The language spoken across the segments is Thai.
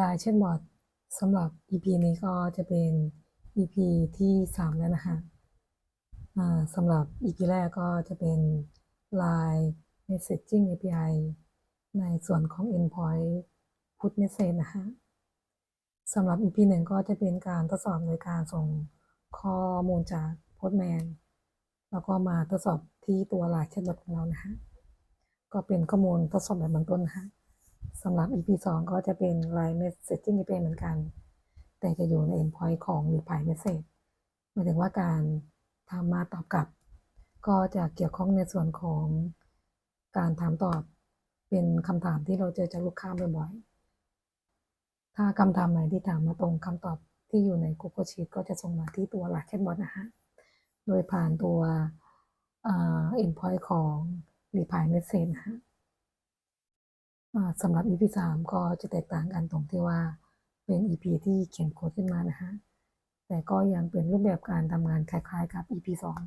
ลายเช่นบอร์ดสำหรับ EP นี้ก็จะเป็น EP ที่ 3 แล้วนะคะสำหรับ EP แรกก็จะเป็น Line Messaging API ในส่วนของ Endpoint Put Message นะคะสำหรับ EP หนึ่งก็จะเป็นการทดสอบโดยการส่งข้อมูลจาก Postman แล้วก็มาทดสอบที่ตัว Line Chatbot ของเรานะคะก็เป็นข้อมูลทดสอบแบบเบื้องต้นนะคะ สำหรับ EP 2 ก็จะเป็น Line Messaging API เหมือนกัน แต่จะอยู่ใน endpoint ของ Reply Message หมายถึงว่าการทำมาตอบกลับ ก็จะเกี่ยวข้องในส่วนของการถามตอบเป็นคำถามที่เราเจอจากลูกค้าบ่อยๆ ถ้าคำถามไหนที่ถามมาตรงคำตอบที่อยู่ใน Google Sheet ก็จะส่งมาที่ตัว Line Chatbot นะคะโดยผ่านตัวเอ่อ endpoint ของ Reply Message นะคะ สำหรับ EP สามก็จะแตกต่างกันตรงที่ว่าเป็น EP ที่เขียนโค้ดขึ้นมานะฮะ แต่ก็ยังเป็นรูปแบบการทำงานคล้ายๆกับ EP สอง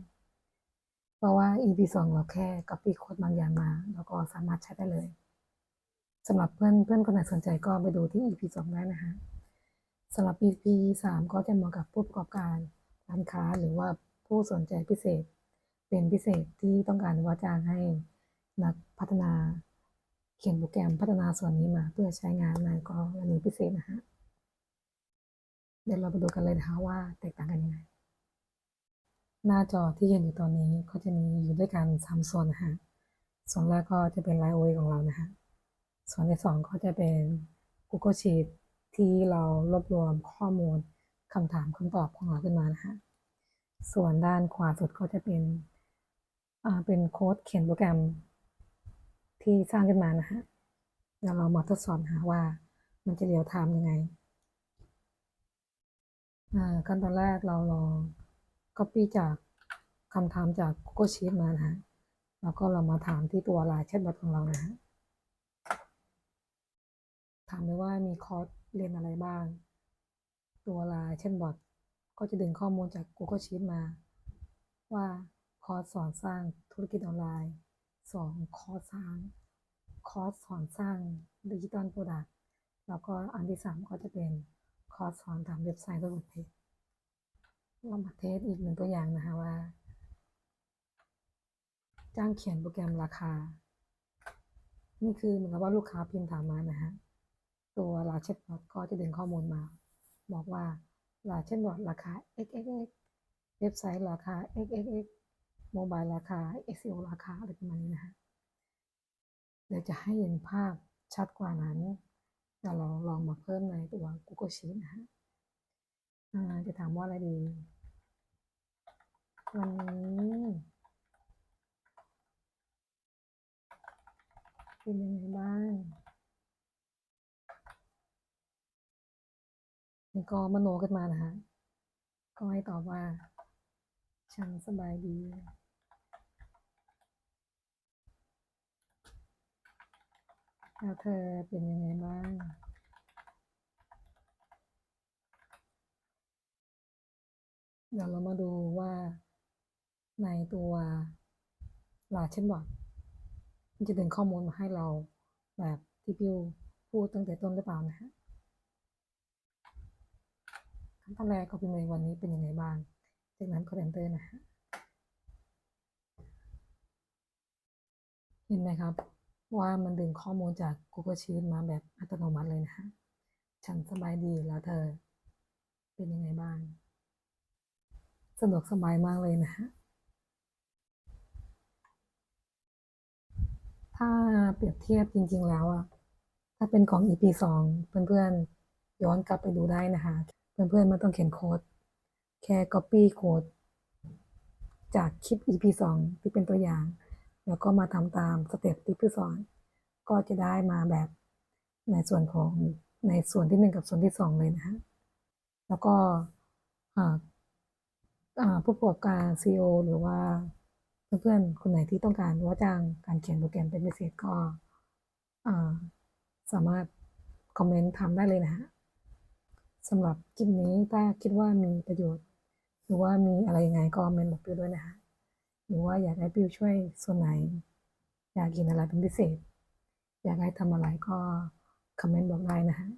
เพราะว่า EP สองเราแค่ copy โค้ดบางอย่างมา แล้วก็สามารถใช้ได้เลยสำหรับเพื่อนเพื่อนคนไหนสนใจก็ไปดูที่ EP สองได้นะฮะสำหรับ EP สามก็จะเหมาะกับผู้ประกอบการร้านค้าหรือว่าผู้สนใจพิเศษ เป็นพิเศษที่ต้องการว่าจ้างให้นักพัฒนา เขียนโปรแกรมพัฒนาส่วนนี้มาเพื่อใช้งานในกรณีพิเศษนะฮะ เดี๋ยวเราไปดูกันเลยนะคะว่าแตกต่างกันยังไง หน้าจอที่เห็นอยู่ตอนนี้ก็จะมีอยู่ด้วยกันสามส่วนนะฮะ ส่วนแรกก็จะเป็นไลน์โอของเรานะฮะ ส่วนที่สองก็จะเป็น Google Sheet ที่เรารวบรวมข้อมูลคำถามคำตอบของเราขึ้นมานะฮะ ส่วนด้านขวาสุดก็จะเป็นอ่าเป็นโค้ดเขียนโปรแกรม ที่สร้างขึ้นมานะฮะเดี๋ยวเรามาทดสอบหาว่ามันจะเรียวไทม์ยังไงอ่าขั้นตอนแรกเราลอง copy จากคำถามจาก Google Sheet มานะฮะแล้วก็เรามาถามที่ตัว Line Chatbot ของเรานะฮะถามเลยว่ามีคอร์สเรียนอะไรบ้าง ตัว Line Chatbot ก็จะดึงข้อมูลจาก Google Sheet มา ว่าคอร์สสอนสร้างธุรกิจออนไลน์ สองคอร์สสร้างคอร์สสอนสร้างดิจิตอลโปรดักต์แล้วก็อันที่สามก็จะเป็นคอร์สสอนทำเว็บไซต์ระบบเพจเรามาเทสอีกหนึ่งตัวอย่างนะคะว่า จ้างเขียนโปรแกรมราคา นี่คือเหมือนกับว่าลูกค้าพิมพ์ถามมานะฮะตัวลาเช t บอทก็จะดึงข้อมูลมา บอกว่าลาเช t บอทราคา xxx เว็บไซต์ราคา xxx โมบายราคา SEO ราคาอะไรประมาณนี้นะฮะเดี๋ยวจะให้เห็นภาพชัดกว่านั้นเดี๋ยวเราลองมาเพิ่มในตัว Google Sheet นะฮะจะถามว่าอะไรดี วันนี้เป็นยังไงบ้างนี่ก็มโนขึ้นมานะฮะก็ให้ตอบว่า ฉันสบายดี แล้วเธอเป็นยังไงบ้างเดี๋ยวเรามาดูว่าในตัวลาเช่นบอดมันจะดึงข้อมูลมาให้เราแบบที่พิวพูดตั้งแต่ต้นหรือเปล่านะฮะขั้นตอนแรกก็พิมพ์เลยวันนี้เป็นยังไงบ้าง จากนั้นกด enter นะฮะเห็นไหมครับ ว่ามันดึงข้อมูลจาก Google Sheet มาแบบอัตโนมัติเลยนะฮะฉันสบายดีแล้วเธอ เป็นยังไงบ้าง สะดวกสบายมากเลยนะฮะถ้าเปรียบเทียบจริง ๆ แล้วอะถ้าเป็นของ EP สองเพื่อนๆ ย้อนกลับไปดูได้นะคะเพื่อนๆไม่ต้องเขียนโค้ด แค่ copy โค้ดจากคลิป EP สองที่เป็นตัวอย่าง แล้วก็มาทำตามสเต็ปที่พี่สอน ก็จะได้มาแบบในส่วนของในส่วนที่หนึ่งกับส่วนที่สองเลยนะฮะแล้วก็ผู้ประกอบการ CEO หรือว่าเพื่อนๆ คนไหนที่ต้องการว่าจ้างการเขียนโปรแกรมเป็นพิเศษก็สามารถคอมเมนต์ทำได้เลยนะฮะสำหรับคลิปนี้ถ้าคิดว่ามีประโยชน์ หรือว่ามีอะไรยังไงก็คอมเมนต์บอกด้วยนะฮะ หรือว่าอยากให้พี่ช่วยส่วนไหน อยากกินอะไรเป็นพิเศษ อยากให้ทำอะไรก็คอมเมนต์บอกได้นะฮะ